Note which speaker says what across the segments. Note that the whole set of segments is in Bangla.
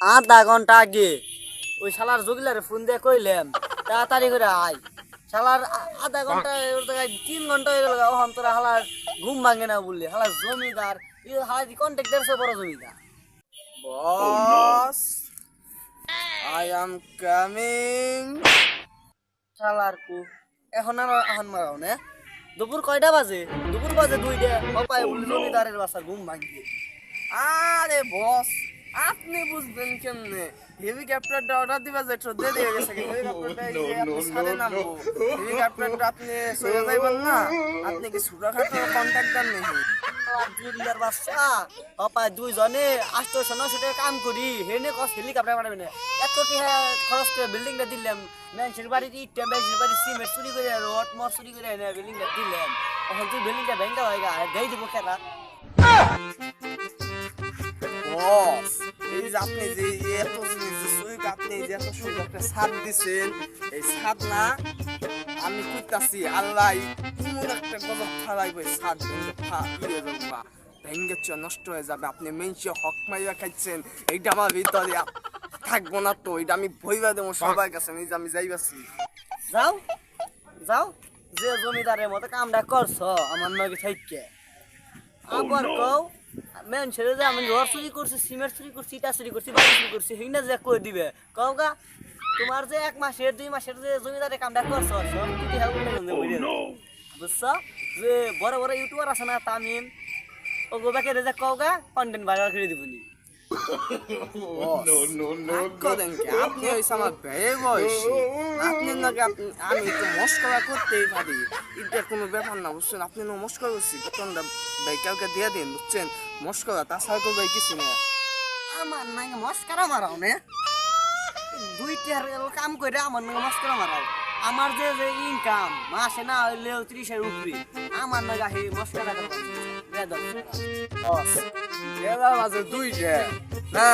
Speaker 1: আধা ঘণ্টা আগে ওই শালার জগিলারে ফোন দিয়ে কইলাম তাড়াতাড়ি করে আয়। শালার আধা ঘণ্টা তিন ঘণ্টা হয়ে গেল ওখান তোরা হালার ঘুম ভাঙে না বললি হালার জমিদার হালার কন্ট্রাক্টার সে বড় জমিদার।
Speaker 2: বস আই এম কামিং
Speaker 1: শালার কু, এখন আর এখন মারাও না। দুপুর কয়টা বাজে? দুপুর বাজে দুইটা পাপায় বললি, জমিদারের বাসার ঘুম ভাঙবে
Speaker 2: আরে বস আপনি বুঝবেন কেমনে? হেলিকপ্টারটা অর্ডার দিবা যে একটু দেরি হয়ে গেছে হেলিকপ্টারটা সাড়ে নামবো। হেলিকপ্টারটা আপনি চলে যাইবেন না। আপনি কি ছোটখাটো কন্ট্রাক্টর নেই?
Speaker 1: জমিদার বাচ্চা। পাপায় দুইজনে আটশো নশো টাকা কাম করি। হেনে কস হেলিকপ্টার বানাবে না এত টাকা খরচ করে বিল্ডিংটা দিলাম? ম্যানসের বাড়িতে ইটটা ম্যানসের বাড়ি সিমেন্ট চুরি করে রড মট চুরি করে এনে বিল্ডিংটা দিলাম। এখন তুই বিল্ডিংটা ভেঙে হয়ে গা দেই দিব খেলা।
Speaker 2: আপনি যে এই এত আপনি যে এত একটা দিছেন এই ছাদ না আমি কইতাছি আল্লাহ এমন একটা গজব ফালাইব এই ফা ইয়ে যাবা ভেঙে চ নষ্ট হয়ে যাবে। আপনি মেনসে হক মাইয়া খাইছেন এইটা আমার ভিতরে থাকব না তো এটা আমি ভইবা দেবো সবার কাছে এই যে আমি যাইবাছি।
Speaker 1: যাও যাও যে জমিদারের মতো কামটা করছ আমার নগে থাইকে। আবার কও মেন ছেড়ে যে আমি ঘর চুরি করছি সিমেন্ট চুরি করছি ইটা চুরি করছি বাড়ি চুরি করছি সেইনা যে কই দিবে। কও গা তোমার যে এক মাসের দুই মাসের যে জমিদারের কামটা করছ সব কিছু হেল্প যে বড় বড় ইউটিউবার আছে না তামিম ও গোবাকে যে কও গা কন্টেন্ট ভাইরাল করে দিবনি।
Speaker 2: আপনি আমার ব্যয় বয়সী আপনি নাকি আপনি আমি একটু মস্করা করতেই পারি এটা কোনো ব্যাপার না বুঝছেন আপনি না মস্করা করছি বেতনটা ভাই কালকে দিয়ে দিন বুঝছেন মস্করা তাছাড়া করবে কিছু না
Speaker 1: আমার নাকি মস্কারা মারাও নে দুই টিয়ার কাম করে আমার নাকি মস্কারা মারাও আমার যে যে ইনকাম মাসে না হইলেও ত্রিশের উপরে আমার নাকি মস্কারা বেদম
Speaker 2: এবার মাঝে দুইটা না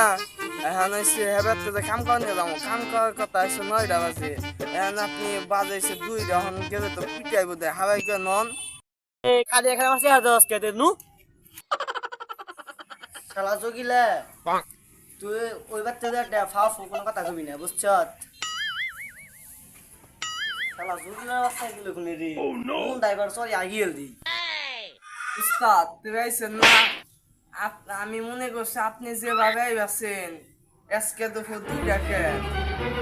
Speaker 2: এখন হচ্ছে হেবার তো কাম করেন যাব। কাম করার কথা হচ্ছে নয়টা বাজে। এখন আপনি বাজে হচ্ছে দুইটা এখন গেলে তো পিটাইব দেয় হাওয়াই কে নন।
Speaker 1: কাজে এখানে আমার চেহারা দশ কেটে নু? শালা জগিলে তুই ওই বাচ্চা একটা ফাও ফু কোনো কথা কবি না বুঝছ? শালা জগিলে বাচ্চা গেলে কোনে রে? কোন ড্রাইভার? সরি আগিয়ে দি।
Speaker 2: উস্তাদ পেয়েছেন না? আমি মনে করছি আপনি যে যেভাবে আছেন আজকে দুপুর দুইটাকে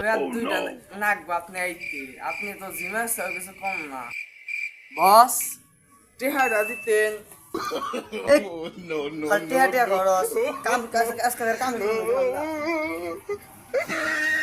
Speaker 2: রাত দুইটা নাকবো আপনি আইতে। আপনি তো জিমের সব কিছু কম না। বস টেহারা দিতেন।
Speaker 1: হাটিয়া হাটিয়া খরচ কাম আজকে কাম